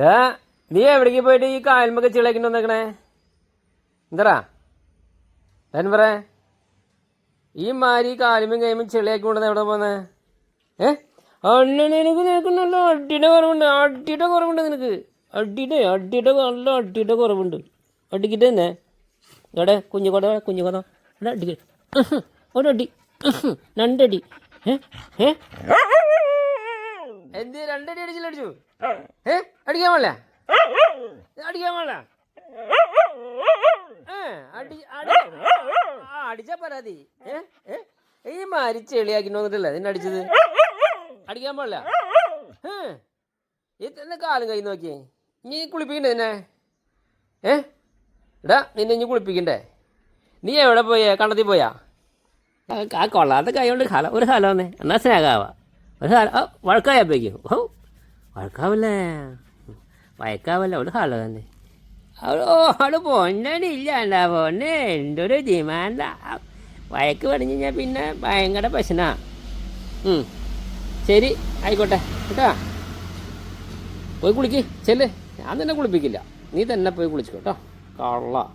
ഏ നീ എവിടേക്ക് പോയിട്ട് ഈ കായൽമൊക്കെ ചിളക്കിട്ട് വന്നേക്കണേ? എന്തറാ? ഞാൻ പറ. ഈ മാരി കാലുമ്പും കഴിയുമ്പോൾ ചെളിയാക്കി കൊണ്ടുവന്ന് എവിടെ പോന്നെ? ഏ? അണ്ണനെ എനിക്ക് നിനക്ക് നല്ല അടിയുടെ കുറവുണ്ട്. അടിയുടെ കുറവുണ്ട് നിനക്ക്. അടിയുടെ അടിയുടെ നല്ല അടിയുടെ കുറവുണ്ട്. അടിക്കിട്ട് തന്നെ. എവിടെ? കുഞ്ഞു കുഞ്ഞുകൊട. കുഞ്ഞു അടിക്ക. ഒരടി. രണ്ടടി. ഏ? ഏ? എന്ത് രണ്ടടി അടിച്ചില്ല അടിച്ചു ഏ? അടിക്കാൻ പാടില്ല? അടിക്കാൻ പാടില്ല? ഏ, അടി അടി. ആ അടിച്ച പരാതി. ഈ മാരി ചെളിയാക്കി വന്നിട്ടല്ലേ നിന്നെ അടിച്ചത്? അടിക്കാൻ പാടില്ല? ഈ തന്നെ കാലം കൈ നോക്കിയേ. നീ കുളിപ്പിക്കണ്ടേ നിന്നെ? ഏ? എടാ നിന്നെ ഇനി കുളിപ്പിക്കണ്ടേ? നീ എവിടെ പോയേ? കണ്ടത്തിൽ പോയാ? ആ കൊള്ളാത്ത കൈ കൊണ്ട് ഹല ഒരു ഹലോ വന്നേ എന്നാ സ്നേഹമാവാ. ഒരു ഹല വഴക്കായപ്പോഴേക്കും ഓ വഴക്കാവല്ലേ? വഴക്കാവല്ല അവൾ തന്നെ. അവൾ ഓ അവൾ ഇല്ല എന്താ പൊന്നെ എന്തൊരു ഡിമാൻഡാ. വയക്ക് പറഞ്ഞു കഴിഞ്ഞാൽ പിന്നെ ഭയങ്കര പ്രശ്നാ. ഉം. ശരി ആയിക്കോട്ടെ കേട്ടോ. പോയി കുളിക്ക് ചെല്ല്. ഞാൻ തന്നെ കുളിപ്പിക്കില്ല. നീ തന്നെ പോയി കുളിച്ചു കേട്ടോ. കള്ള.